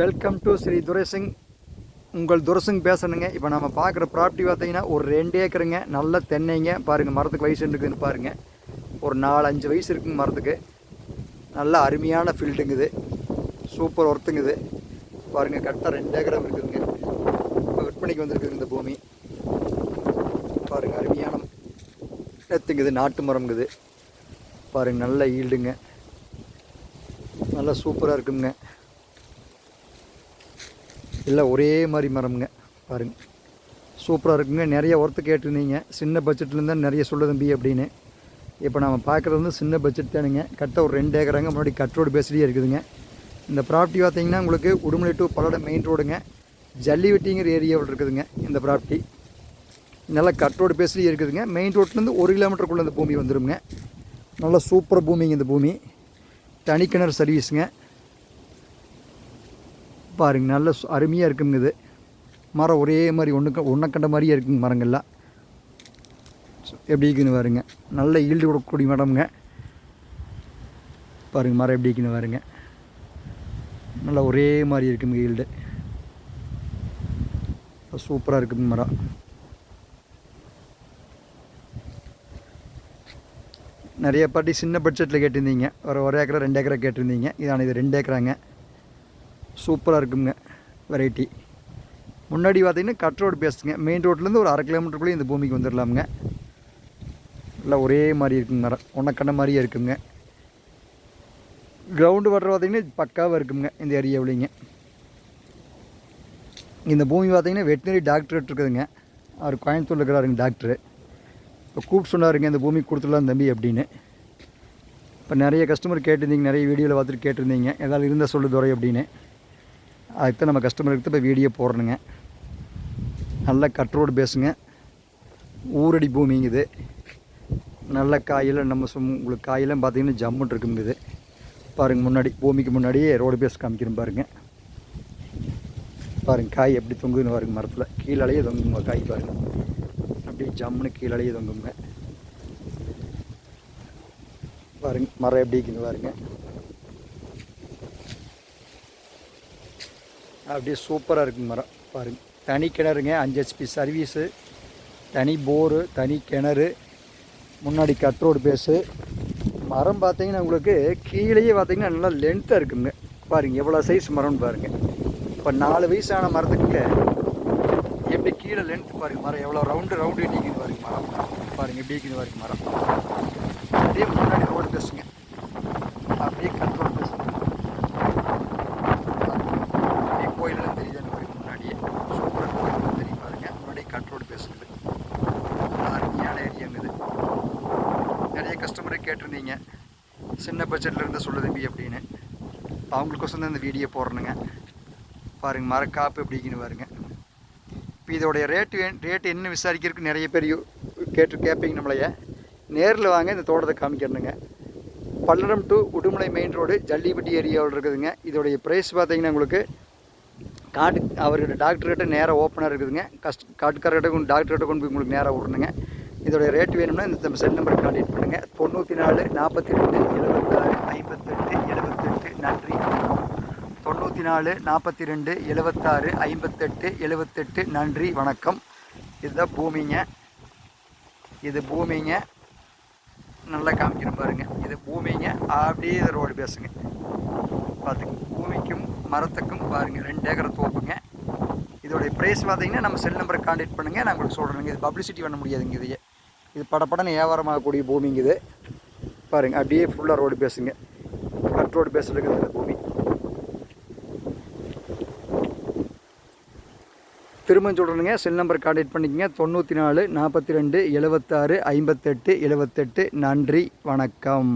Welcome to Sri Durai Singh உங்கள் துரசிங் பேசணுங்க. இப்போ நம்ம பார்க்குற ப்ராப்பர்ட்டி பார்த்தீங்கன்னா ஒரு ரெண்டு ஏக்கருங்க. நல்ல தென்னைங்க. பாருங்கள் மரத்துக்கு வயசு இருக்குதுன்னு பாருங்கள் ஒரு நாலு அஞ்சு வயசு இருக்குங்க மரத்துக்கு. நல்ல அருமையான ஃபீல்டுங்குது சூப்பர் ஒர்த்துங்குது பாருங்கள் கரெக்டாக ரெண்டு ஏக்கரம் இருக்குதுங்க. இப்போ விற்பனைக்கு வந்திருக்குது இந்த பூமி. பாருங்கள் அருமையான எத்துங்குது நாட்டு மரம்ங்குது. பாருங்கள் நல்ல ஈல்டுங்க நல்லா சூப்பராக இருக்குங்க. இல்லை ஒரே மாதிரி மரம்ங்க. பாருங்கள் சூப்பராக இருக்குங்க. நிறைய ஒர்த்து கேட்டிருந்தீங்க. சின்ன பட்ஜெட்லேருந்து தான் நிறைய சொல்லுது பி அப்படின்னு. இப்போ நம்ம பார்க்குறது வந்து சின்ன பட்ஜெட் தானுங்க. கரெக்டாக ஒரு ரெண்டு ஏக்கராங்க முன்னாடி கட் ரோடு பேஸ்லேயே இருக்குதுங்க. இந்த ப்ராப்பர்ட்டி பார்த்தீங்கன்னா உங்களுக்கு உடுமலை டு பல்லடம் மெயின் ரோடுங்க ஜல்லிவெட்டிங்கிற ஏரியாவில் இருக்குதுங்க இந்த ப்ராப்பர்ட்டி நல்லா கட் ரோடு பேஸ்லேயே இருக்குதுங்க. மெயின் ரோட்லேருந்து ஒரு கிலோமீட்டருக்குள்ளே இந்த பூமி வந்துடுங்க நல்லா சூப்பர் பூமிங்க இந்த பூமி. தனி கிணறு சர்வீஸுங்க பாருங்க நல்ல சு- அருமையாக இருக்குங்க இது. மரம் ஒரே மாதிரி ஒன்று ஒன்றை கண்ட மாதிரியே இருக்குங்க மரங்கள்லாம் சு- எப்படி இருக்குன்னு பாருங்க. நல்ல ஈல்டு கொடுக்கக்கூடிய மரம்ங்க. பாருங்கள் மரம் எப்படி இருக்குன்னு பாருங்க. நல்லா ஒரே மாதிரி இருக்குங்க ஈல்டு. சூப்பராக இருக்குங்க மரம். நிறைய பாட்டி சின்ன பட்ஜெட்டில் கேட்டிருந்தீங்க. ஒரு ஒரு ஏக்கரா ரெண்டு ஏக்கரா கேட்டிருந்தீங்க. இதான இது ரெண்டு ஏக்கராங்க. சூப்பராக இருக்குங்க வெரைட்டி முன்னாடி பார்த்தீங்கன்னா கட் ரோடு பேசுங்க. மெயின் ரோட்லேருந்து ஒரு அரை கிலோமீட்டருக்குள்ளேயே இந்த பூமிக்கு வந்துடலாமுங்க எல்லாம் ஒரே மாதிரி இருக்குங்க மரம். ஒன்றக்கண்ண மாதிரியே இருக்குங்க. கிரவுண்டு வர்ற பார்த்திங்கன்னா பக்காவாக இருக்குங்க இந்த ஏரியாவிலிங்க இந்த பூமி பார்த்திங்கன்னா வெட்டினரி டாக்டரேட் இருக்குதுங்க. அவர் கோயம்புத்தூர் இருக்கிறாருங்க டாக்டரு இப்போ கூப்பிட்டு சொன்னாருங்க இந்த பூமி கொடுத்துடலாம் தம்பி அப்படின்னு. இப்போ நிறைய கஸ்டமர் கேட்டிருந்தீங்க நிறைய வீடியோவில் பார்த்துட்டு கேட்டிருந்தீங்க. ஏதாவது இருந்தால் சொல்லு துறை அப்படின்னு. அதுக்கு நம்ம கஸ்டமருக்கு இப்போ வீடியோ போடணுங்க. நல்ல கட் ரோடு பேசுங்க ஊரடி பூமிங்குது நல்ல காயில் நம்ம சும் உங்களுக்கு காயெல்லாம் பார்த்தீங்கன்னா ஜம்முன் இருக்குங்குது பாருங்கள் முன்னாடி பூமிக்கு முன்னாடியே ரோடு பேஸ் காமிக்கிறோம் பாருங்கள் பாருங்கள் காய் எப்படி தொங்குதுன்னு பாருங்கள் மரத்தில். கீழாலேயே தொங்குங்க காய் பாருங்கள் அப்படியே ஜம்முன்னு கீழாலேயே தொங்குங்க. பாருங்க மரம் எப்படி இருக்குன்னு பாருங்கள் அப்படியே சூப்பராக இருக்குங்க மரம். பாருங்க. தனி கிணறுங்க அஞ்சு ஹெச்பி சர்வீஸு தனி போரு தனி கிணறு முன்னாடி கட்ரோடு பேஸு மரம் பார்த்தீங்கன்னா உங்களுக்கு கீழேயே பார்த்தீங்கன்னா நல்லா லென்த்தாக இருக்குங்க. பாருங்கள் எவ்வளோ சைஸ் மரம்னு பாருங்கள் இப்போ நாலு வயசான மரத்துக்குங்க. எப்படி கீழே லென்த் பாருங்கள் மரம் எவ்வளோ ரவுண்டு ரவுண்டு டீக்கின்னு பாருங்க மரம். பாருங்கள் எப்படி இருக்குது மரம். அப்படியே முன்னாடி ரோடு பேசுங்க அப்படியே கட் ரோடு பேசுங்க அப்படியே கோயிலெல்லாம் தெரியுது எனக்கு பாருங்க முன்னாடியே சூப்பராக கோயில் தெரியும் பாருங்க முன்னாடி கட் ரோடு பேசுங்க அருமையான ஏரியாங்குது நிறைய கஸ்டமரை கேட்டிருந்தீங்க சின்ன பட்ஜெட்டில் இருந்தால் சொல்லு தம்பி அப்படின்னு. அவங்களுக்கோசம் தான் இந்த வீடியோ போடணுங்க. பாருங்கள் மரக்காப்பு எப்படிங்கன்னு பாருங்க. இப்போ இதோடைய ரேட்டு ரேட்டு என்ன விசாரிக்கிறதுக்கு நிறைய பேர் கேட்டு கேட்பீங்க நம்மளைய. நேரில் வாங்க இந்த தோட்டத்தை காமிக்கிறனுங்க. Palladam to Udumalai main road Jallipatti ஏரியாவில் இருக்குதுங்க. இதோடைய ப்ரைஸ் பார்த்தீங்கன்னா உங்களுக்கு காட்டு அவர்கிட்ட டாக்டர்கிட்ட நேராக ஓப்பனாக இருக்குதுங்க. கஷ்ட காட்டுக்காரர்கிட்ட கொண்டு டாக்டர்கிட்ட கொண்டு போய் உங்களுக்கு நேராக விடணுங்க. இதோடைய ரேட் வேணும்னா இந்த செல் நம்பருக்கு கான்டாக்ட் பண்ணுங்கள் தொண்ணூற்றி நாலு நாற்பத்தி ரெண்டு எழுபத்தாறு ஐம்பத்தெட்டு எழுபத்தெட்டு நன்றி. வணக்கம் தொண்ணூற்றி நாலு நாற்பத்தி ரெண்டு எழுபத்தாறு ஐம்பத்தெட்டு எழுபத்தெட்டு நன்றி. வணக்கம். இதுதான் பூமிங்க. இது பூமிங்க. நல்லா காமிக்கிறேன் பாருங்க. இது பூமிங்க. அப்படியே ரோடு பேசுங்க. பார்த்துங்க. பூமிக்கும் மரத்துக்கும் பாருங்கள் ரெண்டு ஏக்கர் தோப்புங்க. இதோடைய ப்ரைஸ் பார்த்தீங்கன்னா நம்ம செல் நம்பரை காண்டாக்ட் பண்ணுங்கள் நான் உங்களுக்கு சொல்கிறேங்க இது பப்ளிசிட்டி பண்ண முடியாதுங்க இதையே இது படப்படன்னு வியாபாரமாகக்கூடிய பூமிங்க இது பாருங்கள் அப்படியே ஃபுல்லாக ரோடு பேசுங்க கட் ரோடு பேசுறது இருக்குது இந்த பூமி. திரும்ப சொல்கிறேனுங்க செல் நம்பர் கான்டாக்ட் பண்ணிக்கங்க. தொண்ணூற்றி நாலு நாற்பத்தி ரெண்டு எழுபத்தாறு ஐம்பத்தெட்டு எழுபத்தெட்டு நன்றி வணக்கம்.